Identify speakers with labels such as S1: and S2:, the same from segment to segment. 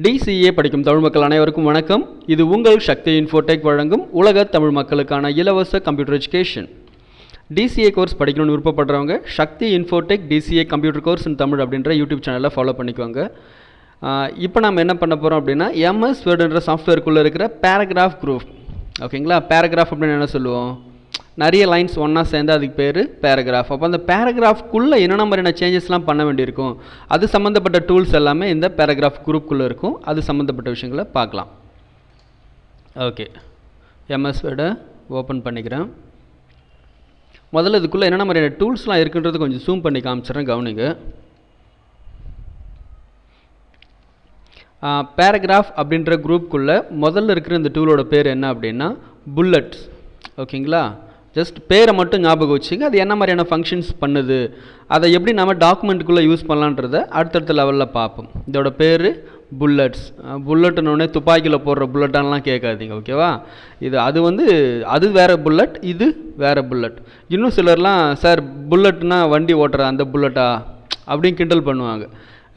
S1: TCA படிக்கும் தமிழ் மக்கள் அனைவருக்கும் வணக்கம். இது உங்கள் சக்தி இன்ஃபோடெக் வழங்கும் உலக தமிழ் மக்களுக்கான இலவச கம்ப்யூட்டர் எஜுகேஷன் டிசிஏ கோர்ஸ் படிக்கணும்னு விருப்பப்படுறவங்க Sakthi Infotech DCA computer course in Tamil அப்படின்ற யூடியூப் சேனலை ஃபாலோ பண்ணிக்கோங்க. இப்போ நம்ம என்ன பண்ண போகிறோம் அப்படின்னா எம்எஸ் வேர்டுன்ற சாஃப்ட்வேருக்குள்ளே இருக்கிற பேராகிராஃப் குரூப் ஓகேங்களா பேராகிராஃப் அப்படின்னு என்ன சொல்லுவோம்? நிறைய லைன்ஸ் ஒன்றா சேர்ந்து அதுக்கு பேர் பேராகிராஃப் அப்போ அந்த பேராகிராஃப்குள்ளே என்னென்ன மாதிரியான சேஞ்சஸ்லாம் பண்ண வேண்டியிருக்கும்? அது சம்மந்தப்பட்ட டூல்ஸ் எல்லாமே இந்த பேராகிராஃப் குரூப்புக்குள்ளே இருக்கும். அது சம்மந்தப்பட்ட விஷயங்களை பார்க்கலாம். ஓகே எம்எஸ் வேர்டை ஓப்பன் பண்ணிக்கிறேன். முதல்ல இதுக்குள்ளே என்னென்ன மாதிரியான டூல்ஸ்லாம் இருக்குன்றது கொஞ்சம் ஜூம் பண்ணி காமிச்சிடுறேன் கவனிங்க. பேராகிராஃப் அப்படின்ற குரூப்புக்குள்ளே முதல்ல இருக்கிற இந்த டூலோட பேர் என்ன அப்படின்னா புல்லட்ஸ் ஓகேங்களா ஜஸ்ட் பேரை மட்டும் ஞாபகம் வச்சுங்க. அது என்ன மாதிரியான ஃபங்க்ஷன்ஸ் பண்ணுது அதை எப்படி நம்ம டாக்குமெண்ட்டுக்குள்ளே யூஸ் பண்ணலான்றத அடுத்தடுத்த லெவலில் பார்ப்போம். இதோட பேர் புல்லட்ஸ் புல்லட்டுன்னு துப்பாக்கியில் போடுற புல்லட்டான்லாம் கேட்காதீங்க ஓகேவா இது அது வந்து அது வேறு புல்லட் இது வேறு புல்லட் இன்னும் சிலர்லாம் சார் புல்லட்னா வண்டி ஓட்டுற அந்த புல்லட்டா அப்படின்னு கிண்டல் பண்ணுவாங்க.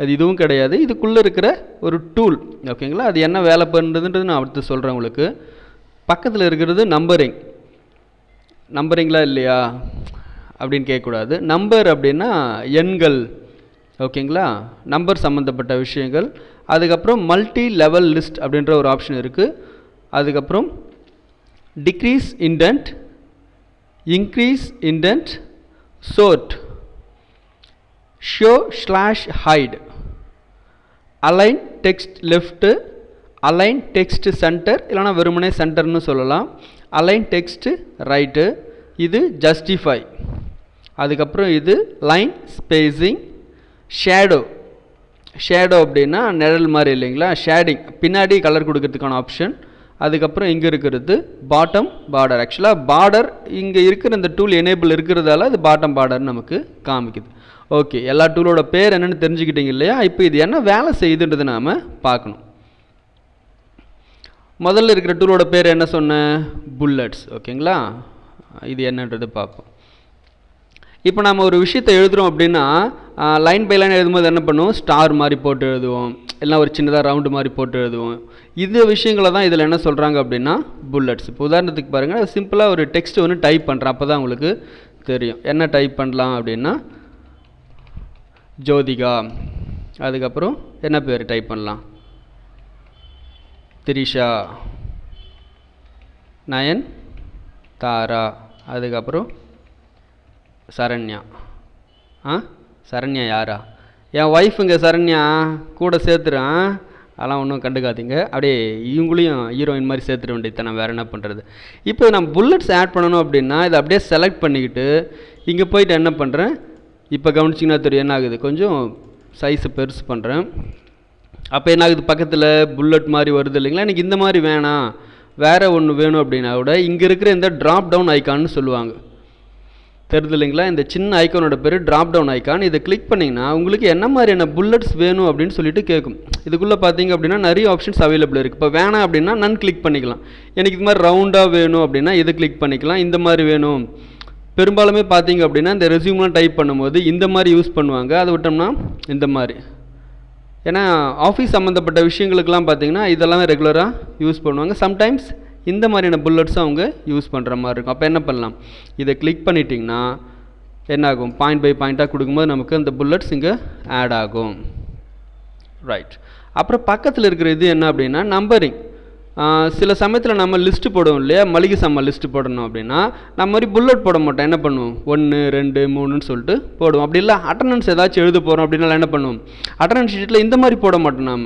S1: அது இதுவும் கிடையாது. இதுக்குள்ளே இருக்கிற ஒரு டூல் ஓகேங்களா அது என்ன வேலை பண்ணுறதுன்றது நான் அடுத்து சொல்கிறேன் உங்களுக்கு. பக்கத்தில் இருக்கிறது நம்பரிங் நம்புறீங்களா இல்லையா? அப்படின்னு கேட்கக்கூடாது. நம்பர் அப்படின்னா எண்கள். ஓகேங்களா? நம்பர் சம்மந்தப்பட்ட விஷயங்கள். அதுக்கப்புறம் மல்டி லெவல் லிஸ்ட் அப்படின்ற ஒரு ஆப்ஷன் இருக்குது அதுக்கப்புறம் decrease indent increase indent sort show slash hide align text left align text center இல்லைனா வெறுமனே சென்டர்னு சொல்லலாம். அலைன் டெக்ஸ்ட்டு ரைட்டு இது ஜஸ்டிஃபை அதுக்கப்புறம் இது லைன் ஸ்பேஸிங் ஷேடோ ஷேடோ அப்படின்னா நிழல் மாதிரி இல்லைங்களா? ஷேடிங் பின்னாடி கலர் கொடுக்கறதுக்கான ஆப்ஷன் அதுக்கப்புறம் இங்கே இருக்கிறது பாட்டம் பார்டர் ஆக்சுவலாக பார்டர் இங்கே இருக்கிற இந்த டூல் எனேபிள் இருக்கிறதால அது பாட்டம் பார்டர் நமக்கு காமிக்குது. ஓகே எல்லா டூலோட பேர் என்னென்னு தெரிஞ்சுக்கிட்டீங்க இல்லையா? இப்போ இது என்ன வேலை செய்யுதுன்றது நாம் பார்க்கணும். முதல்ல இருக்கிற டூலோட பேர் என்ன சொன்னேன் புல்லட்ஸ் ஓகேங்களா? இது என்னன்றது பார்ப்போம். இப்போ நம்ம ஒரு விஷயத்தை எழுதுகிறோம் அப்படின்னா லைன் பை லைன் எழுதும்போது என்ன பண்ணுவோம்? ஸ்டார் மாதிரி போட்டு எழுதுவோம். இல்லை ஒரு சின்னதாக ரவுண்டு மாதிரி போட்டு எழுதுவோம். இந்த விஷயங்களை தான் இதில் என்ன சொல்கிறாங்க அப்படின்னா? புல்லட்ஸ் இப்போ உதாரணத்துக்கு பாருங்கள் சிம்பிளாக ஒரு டெக்ஸ்ட் ஒன்று டைப் பண்ணுறேன் அப்போ தான் உங்களுக்கு தெரியும். என்ன டைப் பண்ணலாம் அப்படின்னா? ஜோதிகா. அதுக்கப்புறம் என்ன பேர் டைப் பண்ணலாம்? திரிஷா. நயன் தாரா. அதுக்கப்புறம் சரண்யா. ஆ? சரண்யா யாரா? என் ஒய்ஃபுங்க சரண்யா கூட சேர்த்துறேன் அதெல்லாம் ஒன்றும் கண்டுக்காதீங்க. அப்படியே இவங்களையும் ஹீரோயின் மாதிரி சேர்த்துட வேண்டியது நான் வேறு என்ன பண்ணுறது இப்போ நான் புல்லட்ஸ் ஆட் பண்ணணும் அப்படின்னா இதை அப்படியே செலக்ட் பண்ணிக்கிட்டு இங்கே போயிட்டு என்ன பண்ணுறேன் இப்போ கவனிச்சிங்கன்னா தெரியும். என்ன ஆகுது? கொஞ்சம் சைஸை பெருசு பண்ணுறேன் அப்போ என்ன ஆகுது பக்கத்தில் புல்லட் மாதிரி வருது இல்லைங்களா? எனக்கு இந்த மாதிரி வேணாம். வேறு ஒன்று வேணும் அப்படின்னா கூட இங்கே இருக்கிற இந்த ட்ராப் டவுன் ஐக்கான்னு சொல்லுவாங்க. தெரியுது இல்லைங்களா? இந்த சின்ன ஐக்கானோட பேர் ட்ராப் டவுன் ஐக்கான் இதை கிளிக் பண்ணிங்கன்னா உங்களுக்கு என்ன மாதிரியான புல்லட்ஸ் வேணும் அப்படின்னு சொல்லிட்டு கேட்கும். இதுக்குள்ளே பார்த்தீங்க அப்படின்னா நிறைய ஆப்ஷன்ஸ் அவைலபிள் இருக்குது இப்போ வேணாம் அப்படின்னா நன் கிளிக் பண்ணிக்கலாம். எனக்கு இது மாதிரி ரவுண்டாக வேணும் அப்படின்னா இதை கிளிக் பண்ணிக்கலாம். இந்த மாதிரி வேணும். பெரும்பாலுமே பார்த்தீங்க அப்படின்னா இந்த ரெசியூம்லாம் டைப் பண்ணும்போது இந்த மாதிரி யூஸ் பண்ணுவாங்க. அதை விட்டோம்னா இந்த மாதிரி. ஏன்னா ஆஃபீஸ் சம்மந்தப்பட்ட விஷயங்களுக்கெல்லாம் பார்த்தீங்கன்னா இதெல்லாமே ரெகுலராக யூஸ் பண்ணுவாங்க. சம்டைம்ஸ் இந்த மாதிரியான புல்லட்ஸும் அவங்க யூஸ் பண்ணுற மாதிரி இருக்கும். அப்போ என்ன பண்ணலாம்? இதை கிளிக் பண்ணிட்டிங்கன்னா என்ன ஆகும் பாயிண்ட் பை பாயிண்ட்டாக கொடுக்கும்போது நமக்கு அந்த புல்லட்ஸ் இங்கே ஆட் ஆகும். ரைட் அப்புறம் பக்கத்தில் இருக்கிற இது என்ன அப்படின்னா நம்பரிங் சில சமயத்தில் நம்ம லிஸ்ட்டு போடுவோம் இல்லையா? மளிகை சாமான் லிஸ்ட்டு போடணும் அப்படின்னா நம்ம மாதிரி புல்லட் போட மாட்டோம். என்ன பண்ணுவோம்? ஒன்று ரெண்டு மூணுன்னு சொல்லிட்டு போடுவோம். அப்படி இல்லை அட்டண்டன்ஸ் ஏதாச்சும் எழுத போகிறோம் அப்படின்னால என்ன பண்ணுவோம்? அட்டண்டன்ஸ் ஷீட்டில் இந்த மாதிரி போட மாட்டோம் நாம்.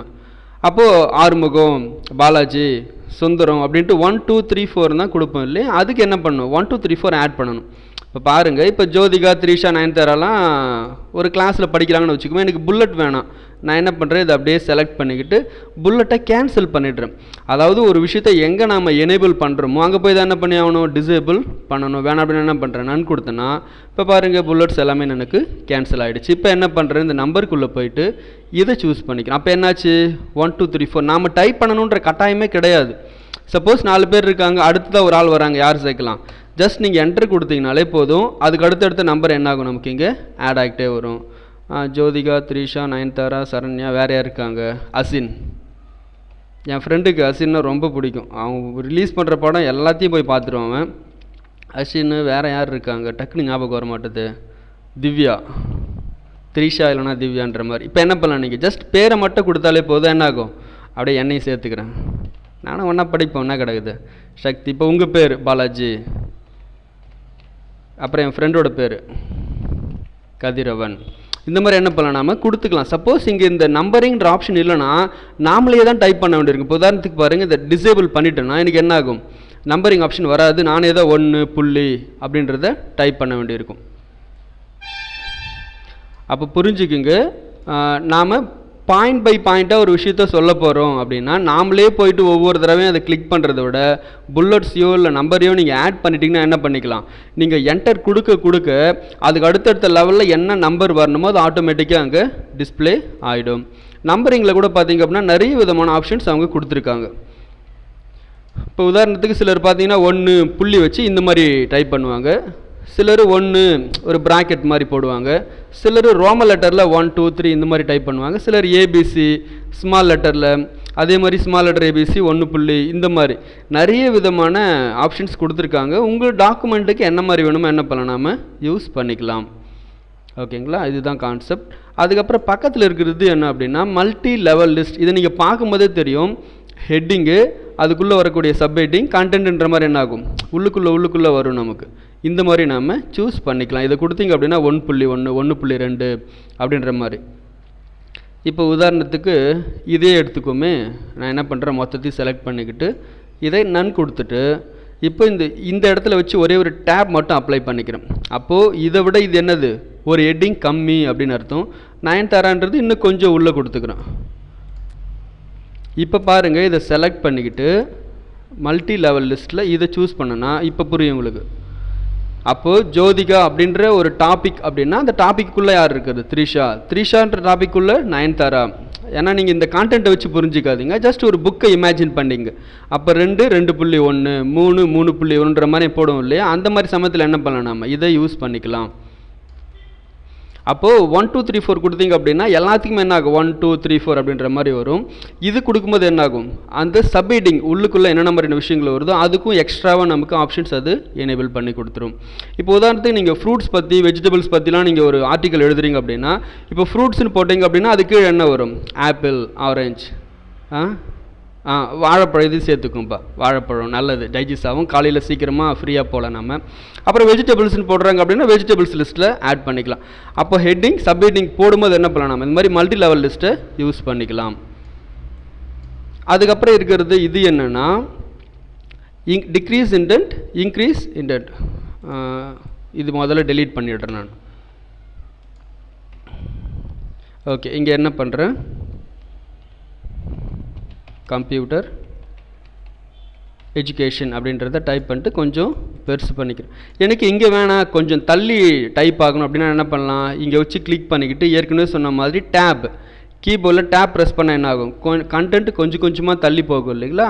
S1: அப்போது ஆறுமுகம் பாலாஜி சுந்தரம் அப்படின்ட்டு ஒன் டூ த்ரீ ஃபோர் தான் கொடுப்போம் இல்லையா? அதுக்கு என்ன பண்ணணும் one two three four add பண்ணணும். இப்போ பாருங்கள் இப்போ ஜோதிகா த்ரீஷா நயன்தாராலாம் ஒரு கிளாஸில் படிக்கிறாங்கன்னு வச்சுக்கோங்க எனக்கு புல்லட் வேணாம். நான் என்ன பண்ணுறேன் இதை அப்படியே செலக்ட் பண்ணிக்கிட்டு புல்லட்டை கேன்சல் பண்ணிடுறேன். அதாவது ஒரு விஷயத்தை எங்கே நாம் எனேபிள் பண்ணுறோமோ அங்கே போய் தான் என்ன பண்ணி ஆகணும்? டிசேபிள் பண்ணணும். வேணாம் அப்படின்னு என்ன பண்ணுறேன் நான் கொடுத்தேன்னா இப்போ பாருங்கள் புல்லட்ஸ் எல்லாமே எனக்கு கேன்சல் ஆகிடுச்சு இப்போ என்ன பண்ணுறேன் இந்த நம்பருக்குள்ளே போயிட்டு இதை சூஸ் பண்ணிக்கிறேன். அப்போ என்னாச்சு? ஒன் டூ த்ரீ ஃபோர் நாம் டைப் பண்ணணுன்ற கட்டாயமே கிடையாது. சப்போஸ் நாலு பேர் இருக்காங்க அடுத்ததாக ஒரு ஆள் வராங்க யார் சேர்க்கலாம்? ஜஸ்ட் நீங்கள் என்ட்ரு கொடுத்தீங்கனாலே போதும். அதுக்கு அடுத்தடுத்த நம்பர் என்னாகும் நமக்கு இங்கே? ஆட் ஆகிட்டே வரும். ஜோதிகா த்ரிஷா நயன்தாரா சரண்யா வேறு யார் இருக்காங்க? அசின். என் ஃப்ரெண்டுக்கு அசின்னா ரொம்ப பிடிக்கும். அவன் ரிலீஸ் பண்ணுற படம் எல்லாத்தையும் போய் பார்த்துருவான் அவன். அசின்னு வேறு யார் இருக்காங்க? டக்குன்னு ஞாபகம் வர மாட்டுது. திவ்யா. த்ரிஷா இல்லைனா திவ்யான்ற மாதிரி. இப்போ என்ன பண்ணலாம் நீங்கள் ஜஸ்ட் பேரை மட்டும் கொடுத்தாலே போதும். என்ன ஆகும்? அப்படியே என்னையும் சேர்த்துக்கிறேன். நானும் ஒன்றா படிப்பேன் என்ன கிடக்குது. சக்தி இப்போ உங்கள் பேர்? பாலாஜி. அப்புறம் என் ஃப்ரெண்டோட பேர்? கதிரவன். இந்த மாதிரி என்ன பண்ணலாம் நம்ம கொடுத்துக்கலாம். சப்போஸ் இங்கே இந்த நம்பரிங்கிற ஆப்ஷன் இல்லைன்னா நாமளே தான் டைப் பண்ண வேண்டியிருக்கும் இப்போ உதாரணத்துக்கு பாருங்கள் இதை டிசேபிள் பண்ணிட்டேன்னா எனக்கு என்ன ஆகும்? நம்பரிங் ஆப்ஷன் வராது. நானே தான் ஒன்று புள்ளி அப்படின்றத டைப் பண்ண வேண்டியிருக்கும். அப்போ புரிஞ்சுக்குங்க. நாம் பாயிண்ட் பை பாயிண்ட்டாக ஒரு விஷயத்த சொல்ல போகிறோம் அப்படின்னா நாமளே போயிட்டு ஒவ்வொரு தடவையும் அதை கிளிக் பண்ணுறத விட புல்லட்ஸையோ இல்லை நம்பரையோ நீங்கள் ஆட் பண்ணிட்டீங்கன்னா என்ன பண்ணிக்கலாம்? நீங்கள் என்டர் கொடுக்க கொடுக்க அதுக்கு அடுத்தடுத்த லெவலில் என்ன நம்பர் வரணுமோ அது ஆட்டோமேட்டிக்காக அங்கே டிஸ்ப்ளே ஆகிடும் நம்பரிங்கில் கூட பார்த்தீங்க அப்படின்னா நிறைய விதமான ஆப்ஷன்ஸ் அவங்க கொடுத்துருக்காங்க. இப்போ உதாரணத்துக்கு சிலர் பார்த்தீங்கன்னா ஒன்று புள்ளி வச்சு இந்த மாதிரி டைப் பண்ணுவாங்க. சிலர் ஒன்று ஒரு ப்ராக்கெட் மாதிரி போடுவாங்க. சிலர் ரோம லெட்டரில் ஒன் டூ த்ரீ இந்த மாதிரி டைப் பண்ணுவாங்க. சிலர் ஏபிசி ஸ்மால் லெட்டரில் அதே மாதிரி ஸ்மால் லெட்டர் ஏபிசி ஒன்று புள்ளி இந்த மாதிரி. நிறைய விதமான ஆப்ஷன்ஸ் கொடுத்துருக்காங்க. உங்கள் டாக்குமெண்ட்டுக்கு என்ன மாதிரி வேணுமோ என்ன பண்ணலாம் யூஸ் பண்ணிக்கலாம். ஓகேங்களா இதுதான் கான்செப்ட் அதுக்கப்புறம் பக்கத்தில் இருக்கிறது என்ன அப்படின்னா மல்டி லெவல் லிஸ்ட் இதை நீங்கள் பார்க்கும்போதே தெரியும். ஹெட்டிங்கு அதுக்குள்ளே வரக்கூடிய சப் ஹெட்டிங் கண்டென்ட்ன்ற மாதிரி என்ன ஆகும் உள்ளுக்குள்ளே உள்ளுக்குள்ளே வரும் நமக்கு. இந்த மாதிரி நாம் சூஸ் பண்ணிக்கலாம். இதை கொடுத்தீங்க அப்படின்னா ஒன்று புள்ளி ஒன்று ஒன்று புள்ளி ரெண்டு அப்படின்ற மாதிரி. இப்போ உதாரணத்துக்கு இதே எடுத்துக்கோமே. நான் என்ன பண்ணுறேன் மொத்தத்தையும் செலக்ட் பண்ணிக்கிட்டு இதை நன் கொடுத்துட்டு இப்போ இந்த இந்த இடத்துல வச்சு ஒரே ஒரு டேப் மட்டும் அப்ளை பண்ணிக்கிறேன். அப்போது இதை விட இது என்னது? ஒரு ஹெட்டிங் கம்மி அப்படின்னு அர்த்தம். நயன் தரான்றது இன்னும் கொஞ்சம் உள்ளே கொடுத்துக்கிறோம் இப்போ பாருங்கள் இதை செலக்ட் பண்ணிக்கிட்டு மல்டி லெவல் லிஸ்ட்டில் இதை சூஸ் பண்ணனா இப்போ புரியும் உங்களுக்கு. அப்போது ஜோதிகா அப்படின்ற ஒரு டாபிக் அப்படின்னா அந்த டாபிக்குள்ளே யார் இருக்குது த்ரிஷா. த்ரிஷான்ற டாபிக்குள்ளே நயன்தாரா. ஏன்னா நீங்கள் இந்த கான்டென்ட்டை வச்சு புரிஞ்சிக்காதீங்க. ஜஸ்ட் ஒரு புக்கை இமேஜின் பண்ணிங்க. அப்போ ரெண்டு ரெண்டு புள்ளி ஒன்று மூணு மூணு புள்ளி ஒன்றுன்ற மாதிரி போடும் இல்லையா? அந்த மாதிரி சமயத்தில் என்ன பண்ணலாம் நம்ம இதை யூஸ் பண்ணிக்கலாம். அப்போது ஒன் டூ த்ரீ ஃபோர் கொடுத்தீங்க அப்படின்னா எல்லாத்துக்குமே என்ன ஆகும்? ஒன் டூ த்ரீ ஃபோர் அப்படின்ற மாதிரி வரும். இது கொடுக்கும்போது என்ன ஆகும்? அந்த சப்மிட்டிங் உள்ளுக்குள்ளே என்னென்ன மாதிரியான விஷயங்கள் வருதோ அதுக்கும் எக்ஸ்ட்ராவாக நமக்கு ஆப்ஷன்ஸ் அது எனேபிள் பண்ணி கொடுத்துரும். இப்போ உதாரணத்துக்கு நீங்கள் ஃப்ரூட்ஸ் பற்றி வெஜிடபிள்ஸ் பற்றிலாம் நீங்கள் ஒரு ஆர்டிக்கல் எழுதுறீங்க அப்படின்னா இப்போ ஃப்ரூட்ஸ்னு போட்டிங்க அப்படின்னா அது கீழே என்ன வரும்? ஆப்பிள் ஆரஞ்சு ஆ? ஆ வாழைப்பழம் இது சேர்த்துக்கும்ப்பா. வாழைப்பழம் நல்லது. டைஜஸ்ட் ஆகும். காலையில் சீக்கிரமாக ஃப்ரீயாக போகலாம் நம்ம அப்புறம் வெஜிடபிள்ஸ்னு போடுறாங்க அப்படின்னா வெஜிடபிள்ஸ் லிஸ்ட்டில் ஆட் பண்ணிக்கலாம். அப்போ ஹெட்டிங் சப் ஹெட்டிங் போடும்போது என்ன பண்ணலாம் நம்ம இந்த மாதிரி மல்டி லெவல் லிஸ்ட்டை யூஸ் பண்ணிக்கலாம். அதுக்கப்புறம் இருக்கிறது இது என்னென்னா in decrease indent increase indent இது முதல்ல டெலீட் பண்ணிடுறேன் நான். ஓகே இங்கே என்ன பண்ணுறேன் கம்ப்யூட்டர் எஜுகேஷன் அப்படின்றத டைப் பண்ணிட்டு கொஞ்சம் பெருசு பண்ணிக்கிறேன் எனக்கு இங்கே வேணாம் கொஞ்சம் தள்ளி டைப் ஆகணும் அப்படின்னா என்ன பண்ணலாம்? இங்கே வச்சு கிளிக் பண்ணிக்கிட்டு ஏற்கனவே சொன்ன மாதிரி டேப் கீபோர்டில் டேப் ப்ரெஸ் பண்ணால் என்ன ஆகும்? கண்டென்ட் கொஞ்சம் கொஞ்சமாக தள்ளி போகும் இல்லைங்களா?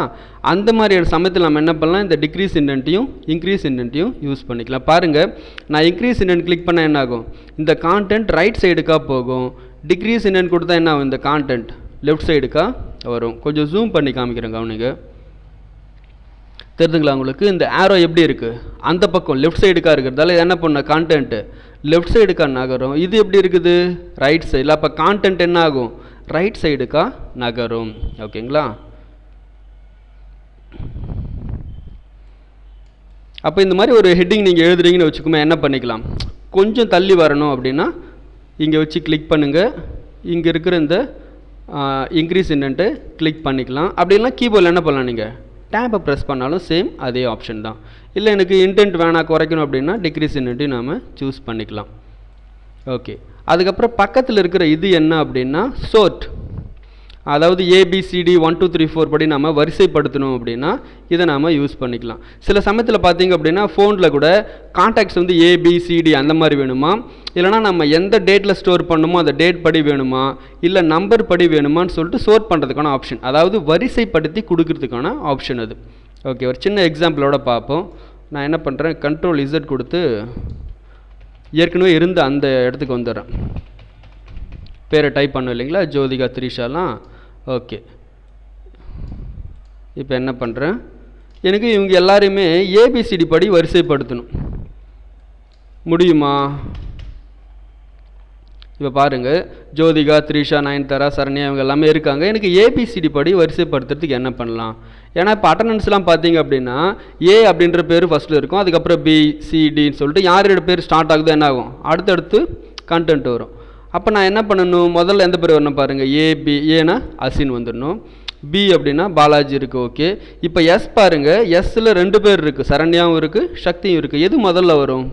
S1: அந்த மாதிரியான சமயத்தில் நம்ம என்ன பண்ணலாம்? இந்த டிக்ரீஸ் இன்டென்ட்டையும் இன்க்ரீஸ் இன்டென்ட்டையும் யூஸ் பண்ணிக்கலாம். பாருங்கள் நான் இன்க்ரீஸ் இன்டென்ட் கிளிக் பண்ணால் என்ன ஆகும்? இந்த கான்டென்ட் ரைட் சைடுக்காக போகும். டிக்ரீஸ் இன்டென்ட் கொடுத்தா என்ன ஆகும்? இந்த கான்டென்ட் லெஃப்ட் சைடுக்கா வரும். கொஞ்சம் ஜூம் பண்ணி காமிக்கிறேன் கவனிங்க. தெரிஞ்சுங்களா உங்களுக்கு? இந்த ஆரோ எப்படி இருக்குது அந்த பக்கம் லெஃப்ட் சைடுக்காக இருக்கிறதால என்ன பண்ண? கான்டென்ட்டு லெஃப்ட் சைடுக்கா நகரும். இது எப்படி இருக்குது? ரைட் சைடில் அப்போ கான்டென்ட் என்ன ஆகும்? ரைட் சைடுக்கா நகரும். ஓகேங்களா? அப்போ இந்த மாதிரி ஒரு ஹெட்டிங் நீங்கள் எழுதுறீங்கன்னு வச்சுக்கோமே என்ன பண்ணிக்கலாம்? கொஞ்சம் தள்ளி வரணும் அப்படின்னா இங்கே வச்சு கிளிக் பண்ணுங்கள் இங்கே இருக்கிற இந்த இன்க்ரீஸ் இன்னன்ட்டு கிளிக் பண்ணிக்கலாம். அப்படி இல்லைனா கீபோர்டில் என்ன பண்ணலாம் நீங்கள் டேப்பை ப்ரெஸ் பண்ணாலும் சேம் அதே ஆப்ஷன் தான். இல்லை எனக்கு இன்டென்ட் வேணாம் குறைக்கணும் அப்படின்னா டிக்ரீஸ் இன்டென்ட்டையும் நாம் சூஸ் பண்ணிக்கலாம். ஓகே அதுக்கப்புறம் பக்கத்தில் இருக்கிற இது என்ன அப்படின்னா சோர்ட் அதாவது A B C D one two three four படி நம்ம வரிசைப்படுத்தணும் அப்படின்னா இதை நாம் யூஸ் பண்ணிக்கலாம். சில சமயத்தில் பார்த்தீங்க அப்படின்னா ஃபோனில் கூட காண்டாக்ட்ஸ் வந்து ஏபிசிடி அந்த மாதிரி வேணுமா? இல்லைனா நம்ம எந்த டேட்டில் ஸ்டோர் பண்ணணுமோ அந்த டேட் படி வேணுமா? இல்லை நம்பர் படி வேணுமான்னு சொல்லிட்டு ஸ்டோர் பண்ணுறதுக்கான ஆப்ஷன் அதாவது வரிசைப்படுத்தி கொடுக்கறதுக்கான ஆப்ஷன் அது. ஓகே ஒரு சின்ன எக்ஸாம்பிளோட பார்ப்போம். நான் என்ன பண்ணுறேன் கண்ட்ரோல் இசட் கொடுத்து ஏற்கனவே இருந்த அந்த இடத்துக்கு வந்துடுறேன். பேரை டைப் பண்ணும் இல்லைங்களா? ஜோதிகா த்ரிஷாலாம். ஓகே இப்போ என்ன பண்ணுறேன் எனக்கு இவங்க எல்லாரையுமே ஏபிசிடி படி வரிசைப்படுத்தணும். முடியுமா? இப்போ பாருங்கள் ஜோதிகா த்ரிஷா நயன்தாரா சரண்யா இவங்க எல்லாமே இருக்காங்க. எனக்கு ஏபிசிடி படி வரிசைப்படுத்துறதுக்கு என்ன பண்ணலாம்? ஏன்னா இப்போ அட்டண்டன்ஸ்லாம் பார்த்தீங்க அப்படின்னா ஏ அப்படின்ற பேர் ஃபஸ்ட்டில் இருக்கும். அதுக்கப்புறம் பி சிடின்னு சொல்லிட்டு யாரோட பேர் ஸ்டார்ட் ஆகுதோ என்ன ஆகும்? அடுத்தடுத்து கண்டென்ட் வரும். அப்போ நான் என்ன பண்ணணும்? முதல்ல எந்த பேர் வரணும் பாருங்கள் ஏ பி ஏனா அசின் வந்துடணும். பி அப்படின்னா பாலாஜி இருக்குது ஓகே இப்போ எஸ் பாருங்கள் எஸ்ஸில் ரெண்டு பேர் இருக்குது சரண்யாவும் இருக்குது சக்தியும் இருக்குது எது முதல்ல வரும்?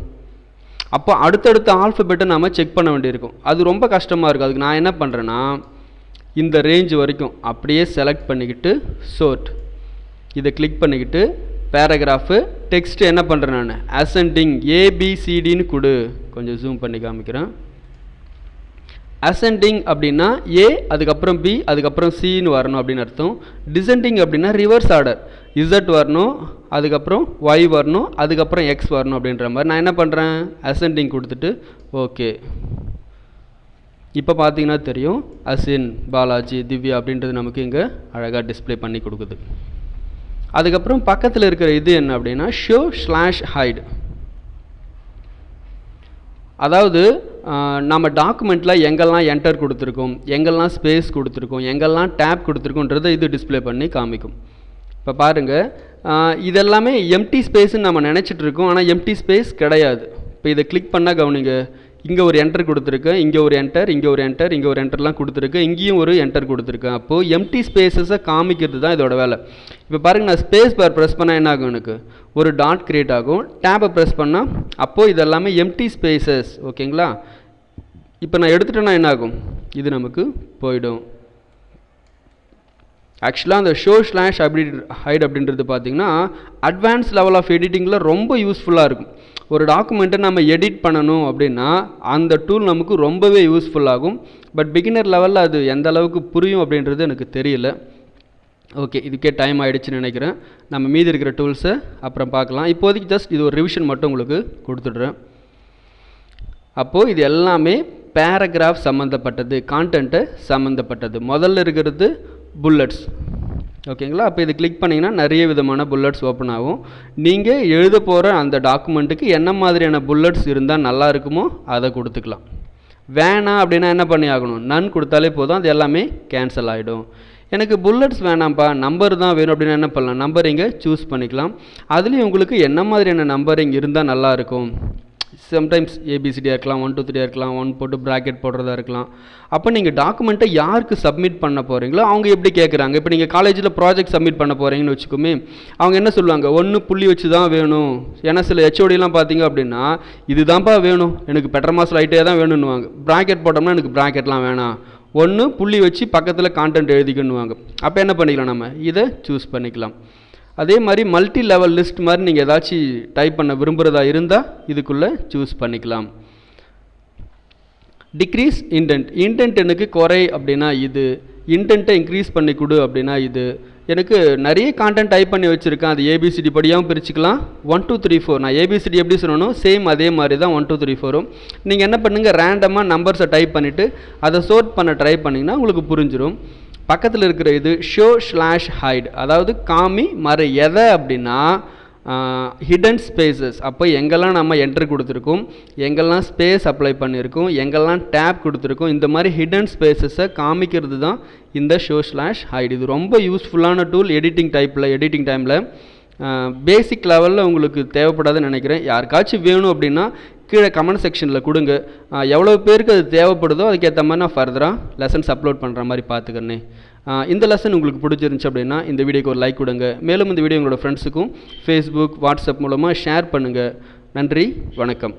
S1: அப்போ அடுத்தடுத்த ஆல்ஃபபெட்டை நாம் செக் பண்ண வேண்டியிருக்கும். அது ரொம்ப கஷ்டமாக இருக்கும் அதுக்கு நான் என்ன பண்ணுறேன்னா இந்த ரேஞ்ச் வரைக்கும் அப்படியே செலக்ட் பண்ணிக்கிட்டு சோர்ட் இதை கிளிக் பண்ணிக்கிட்டு பேராகிராஃபு டெக்ஸ்ட் என்ன பண்ணுறேன் நான்? அசன்டிங் ஏபிசிடின்னு கொடு. கொஞ்சம் ஜூம் பண்ணி காமிக்கிறேன். அசெண்டிங் அப்படின்னா ஏ அதுக்கப்புறம் பி அதுக்கப்புறம் சின்னு வரணும் அப்படின்னு அர்த்தம். டிசெண்டிங் அப்படின்னா ரிவர்ஸ் ஆர்டர் இசட் வரணும் அதுக்கப்புறம் ஒய் வரணும் அதுக்கப்புறம் எக்ஸ் வரணும் அப்படின்ற மாதிரி. நான் என்ன பண்ணுறேன் அசெண்டிங் கொடுத்துட்டு ஓகே இப்போ பார்த்தீங்கன்னா தெரியும் அசின் பாலாஜி திவ்யா அப்படின்றது நமக்கு இங்கே அழகாக டிஸ்ப்ளே பண்ணி கொடுக்குது. அதுக்கப்புறம் பக்கத்தில் இருக்கிற இது என்ன அப்படின்னா ஷோ ஸ்லாஷ் ஹைடு அதாவது நம்ம டாக்குமெண்ட்டில் எங்கெல்லாம் என்டர் கொடுத்துருக்கோம் எங்கெல்லாம் ஸ்பேஸ் கொடுத்துருக்கோம் எங்கெல்லாம் டேப் கொடுத்துருக்கோன்றதை இது டிஸ்ப்ளே பண்ணி காமிக்கும். இப்போ பாருங்கள் இதெல்லாமே எம்டி ஸ்பேஸ்ன்னு நம்ம நினச்சிட்டு இருக்கோம் ஆனால் எம்டி ஸ்பேஸ் கிடையாது. இப்போ இதை கிளிக் பண்ணால் கவனிங்க இங்கே ஒரு என்டர் கொடுத்துருக்கேன் இங்கே ஒரு என்டர் இங்கே ஒரு என்டர் இங்கே ஒரு என்டர்லாம் கொடுத்துருக்கேன் இங்கேயும் ஒரு என்டர் கொடுத்துருக்கேன் அப்போது எம்டி ஸ்பேஸஸை காமிக்கிறது தான் இதோட வேலை. இப்போ பாருங்கள் நான் ஸ்பேஸ் பார் ப்ரெஸ் பண்ணால் என்ன ஆகும் எனக்கு? ஒரு டாட் கிரியேட் ஆகும். டேப்பை ப்ரெஸ் பண்ணால் அப்போது இதெல்லாமே எம்டி ஸ்பேசஸ் ஓகேங்களா இப்போ நான் எடுத்துட்டேன்னா என்ன ஆகும் இது நமக்கு போயிடும். ஆக்சுவலாக அந்த ஷோ ஸ்லாஷ் அப்படி ஹைட் அப்படின்றது பார்த்தீங்கன்னா அட்வான்ஸ் லெவல் ஆஃப் எடிட்டிங்கில் ரொம்ப யூஸ்ஃபுல்லாக இருக்கும். ஒரு டாக்குமெண்ட்டை நம்ம எடிட் பண்ணணும் அப்படின்னா அந்த டூல் நமக்கு ரொம்பவே யூஸ்ஃபுல்லாகும் பட் பிகினர் லெவலில் அது எந்த அளவுக்கு புரியும் அப்படின்றது எனக்கு தெரியல. ஓகே இதுக்கே டைம் ஆகிடுச்சுன்னு நினைக்கிறேன். நம்ம மீதி இருக்கிற டூல்ஸை அப்புறம் பார்க்கலாம். இப்போதைக்கு ஜஸ்ட் இது ஒரு ரிவிஷன் மட்டும் உங்களுக்கு கொடுத்துட்றேன். அப்போது இது எல்லாமே பேராகிராஃப் சம்மந்தப்பட்டது கான்டென்ட்டு சம்மந்தப்பட்டது முதல்ல இருக்கிறது புல்லட்ஸ் ஓகேங்களா? அப்போ இது கிளிக் பண்ணிங்கன்னா நிறைய விதமான புல்லட்ஸ் ஓப்பன் ஆகும். நீங்கள் எழுத போகிற அந்த டாக்குமெண்ட்டுக்கு என்ன மாதிரியான புல்லட்ஸ் இருந்தால் நல்லா இருக்குமோ அதை கொடுத்துக்கலாம். வேணாம் அப்படின்னா என்ன பண்ணி ஆகணும்? நன் கொடுத்தாலே போதும். அது எல்லாமே கேன்சல் ஆகிடும் எனக்கு புல்லட்ஸ் வேணாம்ப்பா நம்பர் தான் வேணும் அப்படின்னு என்ன பண்ணலாம்? நம்பரிங்கை சூஸ் பண்ணிக்கலாம். அதுலேயும் உங்களுக்கு என்ன மாதிரியான நம்பரிங் இருந்தால் நல்லாயிருக்கும் சம்டைம்ஸ் ஏபிசிடியாக இருக்கலாம் ஒன் டூ த்ரீயாக இருக்கலாம் ஒன் போட்டு ப்ராக்கெட் போடுறதா இருக்கலாம். அப்போ நீங்கள் டாக்குமெண்ட்டை யாருக்கு சப்மிட் பண்ண போகிறீங்களோ அவங்க எப்படி கேட்குறாங்க இப்போ நீங்கள் காலேஜில் ப்ராஜெக்ட் சப்மிட் பண்ண போகிறீங்கன்னு வச்சுக்கோமே அவங்க என்ன சொல்லுவாங்க? ஒன்று புள்ளி வச்சு தான் வேணும். ஏன்னா சில ஹெச்ஓடிலாம் பார்த்தீங்க அப்படின்னா இதுதான்ப்பா வேணும். எனக்கு பெட்டர் மாஸ் லைட்டே தான் வேணும்னுவாங்க. ப்ராக்கெட் போட்டோம்னா எனக்கு ப்ராக்கெட்லாம் வேணாம். ஒன்று புள்ளி வச்சு பக்கத்தில் கான்டென்ட் எழுதிக்கணுவாங்க அப்போ என்ன பண்ணிக்கலாம் நம்ம? இதை சூஸ் பண்ணிக்கலாம். அதே மாதிரி மல்டி லெவல் லிஸ்ட் மாதிரி நீங்கள் ஏதாச்சும் டைப் பண்ண விரும்புகிறதா இருந்தால் இதுக்குள்ளே சூஸ் பண்ணிக்கலாம். டிக்ரீஸ் இன்டென்ட் இன்டென்ட் எனக்கு குறை அப்படின்னா இது. இன்டென்ட்டை இன்க்ரீஸ் பண்ணி கொடு அப்படின்னா இது. எனக்கு நிறைய கான்டென்ட் டைப் பண்ணி வச்சுருக்கேன். அது ஏபிசிடி படியாகவும் பிரிச்சுக்கலாம். ஒன் டூ த்ரீ ஃபோர் நான் ஏபிசிடி எப்படி சொல்லணும் சேம் அதே மாதிரி தான் ஒன் டூ த்ரீ ஃபோரும் நீங்கள் என்ன பண்ணுங்கள் ரேண்டமாக நம்பர்ஸை டைப் பண்ணிவிட்டு அதை சோர்ட் பண்ண ட்ரை பண்ணிங்கன்னா உங்களுக்கு புரிஞ்சிடும் பக்கத்தில் இருக்கிற இது ஷோ ஸ்லாஷ் ஹைட் அதாவது காமி மறு எதை அப்படின்னா ஹிடன் ஸ்பேசஸ் அப்போ எங்கெல்லாம் நம்ம என்ட்ரு கொடுத்துருக்கோம் எங்கெல்லாம் ஸ்பேஸ் அப்ளை பண்ணியிருக்கோம் எங்கெல்லாம் டேப் கொடுத்துருக்கோம் இந்த மாதிரி ஹிடன் ஸ்பேசஸை காமிக்கிறது தான் இந்த ஷோ ஸ்லாஷ் ஹைட் இது ரொம்ப யூஸ்ஃபுல்லான டூல் எடிட்டிங் டைப்பில் எடிட்டிங் டைமில் பேசிக் லெவலில் உங்களுக்கு தேவைப்படாதுன்னு நினைக்கிறேன். யாருக்காச்சும் வேணும் அப்படின்னா கீழே கமெண்ட் செக்ஷனில் கொடுங்க. எவ்வளோ பேருக்கு அது தேவைப்படுதோ அதுக்கேற்ற மாதிரி நான் ஃபர்தராக லெசன்ஸ் அப்லோட் பண்ணுற மாதிரி பார்த்துக்கிறேன் இந்த லெசன் உங்களுக்கு பிடிச்சிருந்துச்சு அப்படின்னா இந்த வீடியோக்கு ஒரு லைக் கொடுங்க. மேலும் இந்த வீடியோ உங்களோட ஃப்ரெண்ட்ஸுக்கும் ஃபேஸ்புக் வாட்ஸ்அப் மூலமாக ஷேர் பண்ணுங்கள் நன்றி வணக்கம்.